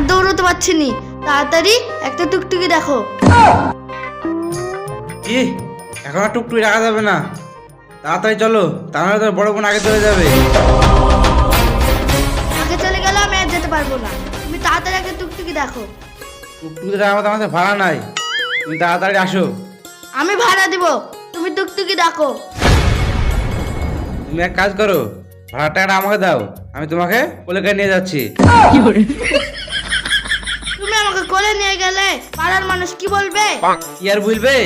পারছি নি। তাড়াতাড়ি একটা টুকটুকি দেখো। কি এখন আর টুকটুকি রাখা যাবে না। তাড়াতাড়ি চলো তাহলে তোর বড় বোন আগে চলে যাবে। আগে চলে গেলে আমি আর যেতে পারব না। তুমি তাড়াতাড়ি একটা টুকটুকি দেখো। টুকটুকি রাখার মতো আমাদের ভাড়া নাই। তুমি তাড়াতাড়ি আসো। আমি ভাড়া দিব। তুমি টুকটুকি দেখো। তুমি এক কাজ করো ভাড়ার টাকাটা আমাকে দাও। আমি তোমাকে কলেকায় নিয়ে যাচ্ছি। কোলে নিয়ে গেলে পাড়ার মানুষ কি বলবে কি আর বুঝবে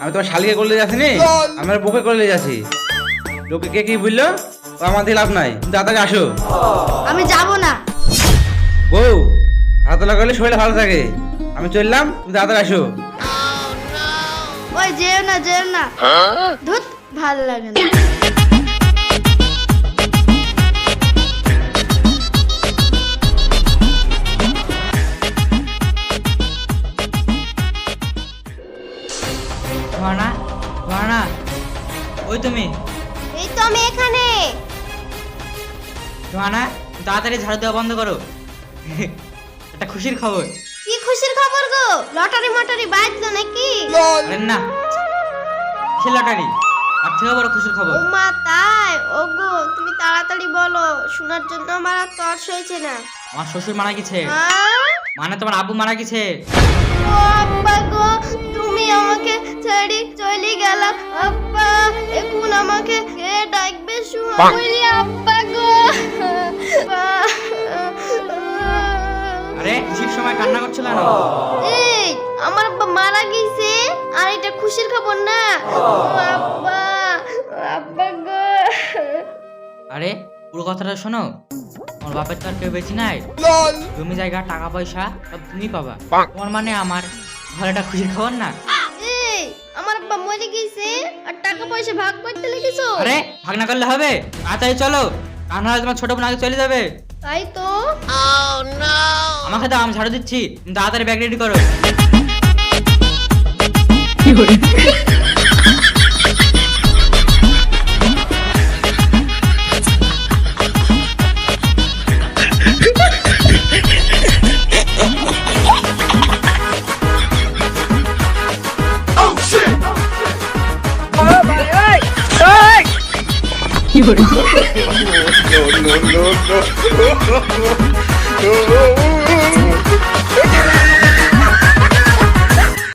আমি তোমার শালিকে করলে যাচ্ছি নি আমার বুকে করলে যাচ্ছি লোকে কে কি বুঝলো ও আমার দিয়ে লাভ নাই তাড়াতাড়ি আসো আমি যাব না বউ হাতলা করলে শরীর ভালো থাকে আমি চললাম তুমি তাড়াতাড়ি আসো ওই যেও না যেও না ধুত ভালো লাগে না ওই তুমি। এই তো আমি এখানে। তাড়াতাড়ি ঝাড়ু দেওয়া বন্ধ করো। একটা খুশির খবর। কি খুশির খবর গো? লটারি মটারি বাজলো নাকি? আরে না। সে লটারি। আর থেকে বড় খুশির খবর। ও মা তাই? ওগো তুমি তাড়াতাড়ি বলো। শোনার জন্য আমার আর তর্স হয়েছে না। আমার শ্বশুর মারা গেছে। আহ? মানে তোমার আব্বু মারা গেছে। ও আব্বা গো তুমি আমাকে ছেড়ে চলে গেলা। আব্বা এখন আমাকে কে ডাকবে শুনো বলি আব্বা গো। আরে খুশির সময় কান্না করছিল না এই আমার আব্বা মারা গেছে আর এটা খুশির খবর না। ও আব্বা আব্বা গো। আরে পুরো কথাটা শোনো। আমার বাপের তো আর কেউ বেশি নাই। জমি জায়গা টাকা পয়সা সব তুমি পাবা। তোমার মানে আমার ঘরে একটা খুশির খবর না? আমার আব্বা মরে গেছে আর টাকা পয়সা ভাগ করতে লেগেছো? আরে ভাগ না করলে হবে? তাড়াতাড়ি চলো। তা নাহলে তোমার ছোট বোন আগে চলে যাবে। তাই তো। আমাকে দাও আমি ঝাড়ু দিচ্ছি। তাড়াতাড়ি ব্যাগ রেডি করো। No, no, no.